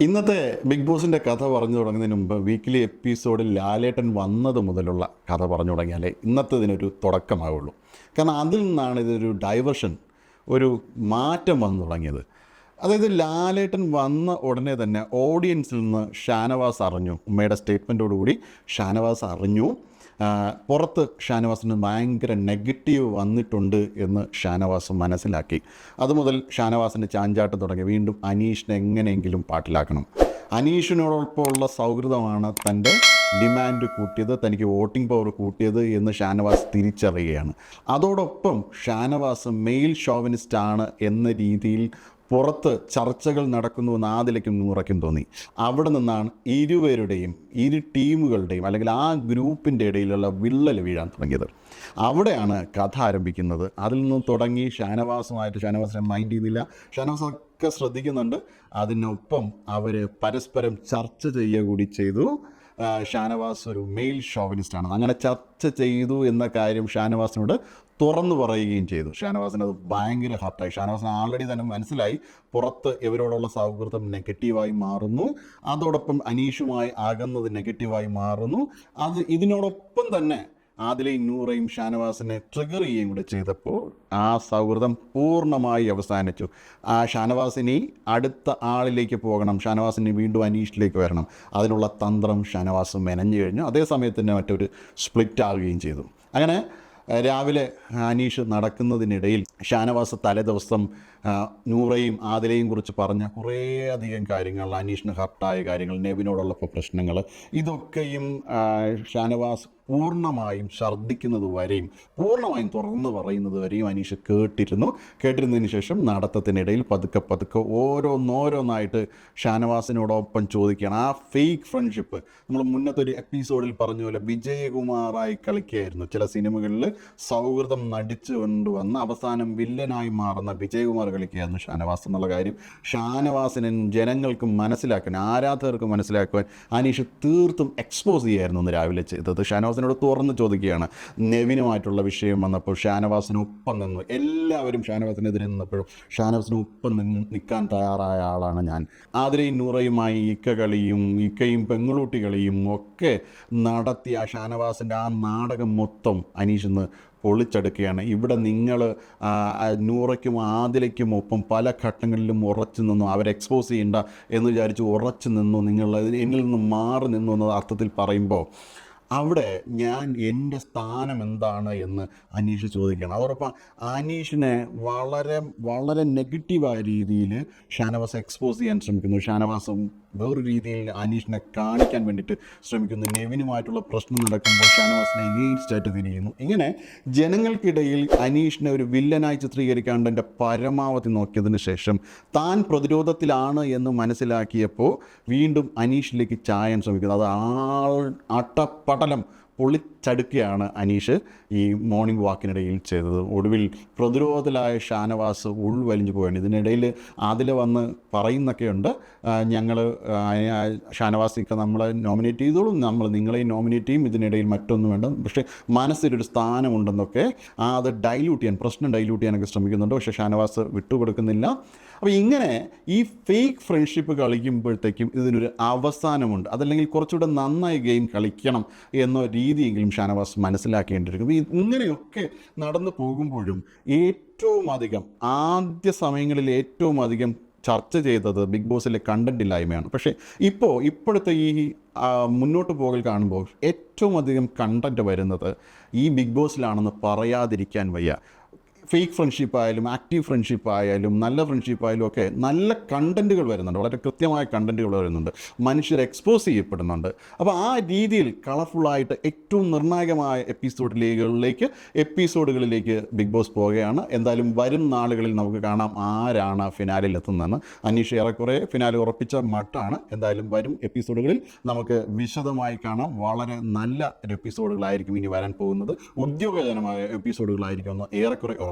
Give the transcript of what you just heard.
ഇന്നത്തെ ബിഗ് ബോസിന്റെ കഥ പറഞ്ഞു തുടങ്ങുന്നതിന് മുമ്പ് വീക്കിലി എപ്പിസോഡിൽ ലാലേട്ടൻ വന്നത് മുതലുള്ള കഥ പറഞ്ഞു തുടങ്ങിയാലേ ഇന്നത്തെ ഇന്നത്തേതിനൊരു തുടക്കമാവുള്ളൂ. കാരണം അതിൽ നിന്നാണ് ഇതൊരു ഡൈവേർഷൻ ഒരു മാറ്റം വന്നു തുടങ്ങിയത്. അതായത് ലാലേട്ടൻ വന്ന ഉടനെ തന്നെ ഓഡിയൻസിൽ നിന്ന് ഷാനവാസ് അറിഞ്ഞു. ഉമ്മയുടെ സ്റ്റേറ്റ്മെന്റോടുകൂടി ഷാനവാസ് അറിഞ്ഞു. പുറത്ത് ഷാനവാസിന് ഭയങ്കര നെഗറ്റീവ് വന്നിട്ടുണ്ട് എന്ന് ഷാനവാസ് മനസ്സിലാക്കി. അതുമുതൽ ഷാനവാസിന്റെ ചാഞ്ചാട്ടം തുടങ്ങി. വീണ്ടും അനീഷിനെ എങ്ങനെയെങ്കിലും പാട്ടിലാക്കണം. അനീഷിനോടൊപ്പമുള്ള സൗഹൃദമാണ് തന്റെ ഡിമാൻഡ് കൂട്ടിയത് തനിക്ക് വോട്ടിംഗ് പവർ കൂട്ടിയത് എന്ന് ഷാനവാസ് തിരിച്ചറിയുകയാണ്. അതോടൊപ്പം ഷാനവാസ് മെയിൽ ഷോവിനിസ്റ്റ് ആണ് എന്ന രീതിയിൽ പുറത്ത് ചർച്ചകൾ നടക്കുന്നുവെന്ന് ആദിലേക്കും ഉറക്കം തോന്നി. അവിടെ നിന്നാണ് ഇരുവരുടെയും ഇരു ടീമുകളുടെയും അല്ലെങ്കിൽ ആ ഗ്രൂപ്പിന്റെ ഇടയിലുള്ള വിള്ളൽ വീഴാൻ തുടങ്ങിയത്. അവിടെയാണ് കഥ ആരംഭിക്കുന്നത്. അതിൽ നിന്ന് തുടങ്ങി ഷാനവാസുമായിട്ട് ഷാനവാസിനെ മൈൻഡ് ചെയ്യുന്നില്ല. ഷാനവാസ് ഒക്കെ ശ്രദ്ധിക്കുന്നുണ്ട്. അതിനൊപ്പം അവർ പരസ്പരം ചർച്ച ചെയ്യുക കൂടി ചെയ്തു. ഷാനവാസ് ഒരു മെയിൽ ഷോവിനിസ്റ്റാണ് അങ്ങനെ ചർച്ച ചെയ്തു എന്ന കാര്യം ഷാനവാസിനോട് തുറന്നു പറയുകയും ചെയ്തു. ഷാനവാസിന് അത് ഭയങ്കര ഹർട്ടായി ഷാനവാസിന് ആൾറെഡി തന്നെ മനസ്സിലായി. പുറത്ത് ഇവരോടുള്ള സൗഹൃദം നെഗറ്റീവായി മാറുന്നു. അതോടൊപ്പം അനീഷുമായി അകന്നത് നെഗറ്റീവായി മാറുന്നു. അത് ഇതിനോടൊപ്പം തന്നെ ആദിലയും നൂറയും ഷാനവാസിനെ ട്രിഗർ ചെയ്യുകയും കൂടെ ചെയ്തപ്പോൾ ആ സൗഹൃദം പൂർണമായി അവസാനിച്ചു. ആ ഷാനവാസിനി അടുത്ത ആളിലേക്ക് പോകണം. ഷാനവാസിനി വീണ്ടും അനീഷിലേക്ക് വരണം. അതിനുള്ള തന്ത്രം ഷാനവാസ് മെനഞ്ഞു കഴിഞ്ഞു. അതേ സമയത്ത് തന്നെ മറ്റൊരു സ്പ്ലിറ്റ് ആവുകയും ചെയ്തു. അങ്ങനെ രാവിലെ അനീഷ് നടക്കുന്നതിനിടയിൽ ഷാനവാസ് തലേ ദിവസം നൂറയും ആദിലയും കുറിച്ച് പറഞ്ഞ കുറേയധികം കാര്യങ്ങൾ അനീഷിന് ഹർട്ടായ കാര്യങ്ങൾ നെവിനോടുള്ള പ്രശ്നങ്ങൾ ഇതൊക്കെയും ഷാനവാസ് പൂർണമായും ഛർദ്ദിക്കുന്നത് വരെയും പൂർണമായും തുറന്ന് പറയുന്നത് വരെയും അനീഷ് കേട്ടിരുന്നു. കേട്ടിരുന്നതിന് ശേഷം നടത്തത്തിനിടയിൽ പതുക്കെ പതുക്കെ ഓരോന്നോരോന്നായിട്ട് ഷാനവാസിനോടൊപ്പം ചോദിക്കുകയാണ്. ആ ഫേക്ക് ഫ്രണ്ട്ഷിപ്പ് നമ്മൾ മുന്നത്തെ ഒരു എപ്പിസോഡിൽ പറഞ്ഞ പോലെ വിജയകുമാറായി കളിക്കുകയായിരുന്നു. ചില സിനിമകളിൽ സൗഹൃദം നടിച്ചു കൊണ്ടുവന്ന് അവസാനം വില്ലനായി മാറുന്ന വിജയകുമാർ കളിക്കുകയായിരുന്നു ഷാനവാസ് എന്നുള്ള കാര്യം ഷാനവാസിനും ജനങ്ങൾക്കും മനസ്സിലാക്കാൻ ആരാധകർക്കും മനസ്സിലാക്കുവാൻ അനീഷ് തീർത്തും എക്സ്പോസ് ചെയ്യായിരുന്നു ഒന്ന് രാവിലെ ചെയ്തത്. ഷാനവാസിനോട് തുറന്ന് ചോദിക്കുകയാണ്. നെവിനുമായിട്ടുള്ള വിഷയം വന്നപ്പോൾ ഷാനവാസിനൊപ്പം നിന്നു. എല്ലാവരും ഷാനവാസിനെതിരെ നിന്നപ്പോഴും ഷാനവാസിനൊപ്പം നിന്ന് നിൽക്കാൻ തയ്യാറായ ആളാണ് ഞാൻ. ആതിരയും നൂറയുമായി ഇക്കകളിയും ഇക്കയും പെങ്ങളൂട്ടി കളിയും ഒക്കെ നടത്തിയ ആ ഷാനവാസിന്റെ ആ നാടകം മൊത്തം അനീഷ് ഇന്ന് പൊളിച്ചെടുക്കുകയാണ്. ഇവിടെ നിങ്ങൾ നൂറയ്ക്കും ആദിലയ്ക്കും ഒപ്പം പല ഘട്ടങ്ങളിലും ഉറച്ചു നിന്നു. അവരെ എക്സ്പോസ് ചെയ്യണ്ട എന്ന് വിചാരിച്ച് ഉറച്ചു നിന്നു. നിങ്ങൾ എന്നിൽ നിന്ന് മാറി നിന്നു എന്ന അർത്ഥത്തിൽ പറയുമ്പോൾ അവിടെ ഞാൻ എന്റെ സ്ഥാനം എന്താണ് എന്ന് അനീഷ് ചോദിക്കണം. അതോടൊപ്പം അനീഷിനെ വളരെ വളരെ നെഗറ്റീവായ രീതിയിൽ ഷാനവാസ് എക്സ്പോസ് ചെയ്യാൻ ശ്രമിക്കുന്നു. ഷാനവാസും വേറൊരു രീതിയിൽ അനീഷിനെ കാണിക്കാൻ വേണ്ടിയിട്ട് ശ്രമിക്കുന്നു. നെവിനുമായിട്ടുള്ള പ്രശ്നം നടക്കുമ്പോൾ ഷാനവാസിനെ എഗെയിൻസ്റ്റ് തിരിയുന്നു ഇങ്ങനെ ജനങ്ങൾക്കിടയിൽ അനീഷിനെ ഒരു വില്ലനായി ചിത്രീകരിക്കാണ്ട് എന്റെ പരമാവധി നോക്കിയതിന് ശേഷം താൻ പ്രതിരോധത്തിലാണ് എന്ന് മനസ്സിലാക്കിയപ്പോൾ വീണ്ടും അനീഷിലേക്ക് ചായാൻ ശ്രമിക്കുന്നു. അത് ആൾ పటలం പൊളിച്ചടുക്കുകയാണ് അനീഷ് ഈ മോർണിംഗ് വാക്കിനിടയിൽ ചെയ്തത്. ഒടുവിൽ പ്രതിരോധത്തിലായ ഷാനവാസ് ഉൾവലിഞ്ഞു പോയാണ് ഇതിനിടയിൽ അതിൽ വന്ന് പറയുന്നൊക്കെയുണ്ട്. ഞങ്ങൾ ഷാനവാസിക്ക് നമ്മളെ നോമിനേറ്റ് ചെയ്തോളും. നമ്മൾ നിങ്ങളെയും നോമിനേറ്റ് ചെയ്യും. ഇതിനിടയിൽ മറ്റൊന്നും വേണ്ട. പക്ഷേ മനസ്സിലൊരു സ്ഥാനമുണ്ടെന്നൊക്കെ ആ അത് ഡൈല്യൂട്ട് ചെയ്യാൻ പ്രശ്നം ഡൈല്യൂട്ട് ചെയ്യാനൊക്കെ ശ്രമിക്കുന്നുണ്ട്. പക്ഷേ ഷാനവാസ് വിട്ടുകൊടുക്കുന്നില്ല. അപ്പോൾ ഇങ്ങനെ ഈ ഫേക്ക് ഫ്രണ്ട്ഷിപ്പ് കളിക്കുമ്പോഴത്തേക്കും ഇതിനൊരു അവസാനമുണ്ട്. അതല്ലെങ്കിൽ കുറച്ചുകൂടെ നന്നായി ഗെയിം കളിക്കണം എന്ന രീതിയെങ്കിലും ഷാനവാസ് മനസ്സിലാക്കേണ്ടിയിരിക്കും ഇങ്ങനെയൊക്കെ നടന്നു പോകുമ്പോഴും ഏറ്റവും അധികം ആദ്യ സമയങ്ങളിൽ ഏറ്റവും അധികം ചർച്ച ചെയ്തത് ബിഗ് ബോസിലെ കണ്ടന്റ് ഇല്ലായ്മയാണ്. പക്ഷേ ഇപ്പോൾ ഇപ്പോഴത്തെ ഈ മുന്നോട്ട് പോകൽ കാണുമ്പോൾ ഏറ്റവും അധികം കണ്ടന്റ് വരുന്നത് ഈ ബിഗ് ബോസിലാണെന്ന് പറയാതിരിക്കാൻ വയ്യ. ഫേക്ക് ഫ്രണ്ട്ഷിപ്പ് ആയാലും ആക്റ്റീവ് ഫ്രണ്ട്ഷിപ്പ് ആയാലും നല്ല ഫ്രണ്ട്ഷിപ്പ് ആയാലും ഒക്കെ നല്ല കണ്ടന്റുകൾ വരുന്നുണ്ട്. വളരെ കൃത്യമായ കണ്ടന്റുകൾ വരുന്നുണ്ട്. മനുഷ്യർ എക്സ്പോസ് ചെയ്യപ്പെടുന്നുണ്ട്. അപ്പോൾ ആ രീതിയിൽ കളർഫുള്ളായിട്ട് ഏറ്റവും നിർണായകമായ എപ്പിസോഡിലേകളിലേക്ക് എപ്പിസോഡുകളിലേക്ക് ബിഗ് ബോസ് പോവുകയാണ്. എന്തായാലും വരും നാളുകളിൽ നമുക്ക് കാണാം ആരാണ് ഫിനാലിൽ എത്തുന്നതെന്ന്. അനീഷ് ഏറെക്കുറെ ഫിനാലി ഉറപ്പിച്ച മട്ടാണ്. എന്തായാലും വരും എപ്പിസോഡുകളിൽ നമുക്ക് വിശദമായി കാണാം. വളരെ നല്ല എപ്പിസോഡുകളായിരിക്കും ഇനി വരാൻ പോകുന്നത്. ഉദ്യോഗജനമായ എപ്പിസോഡുകളായിരിക്കും ഏറെക്കുറെ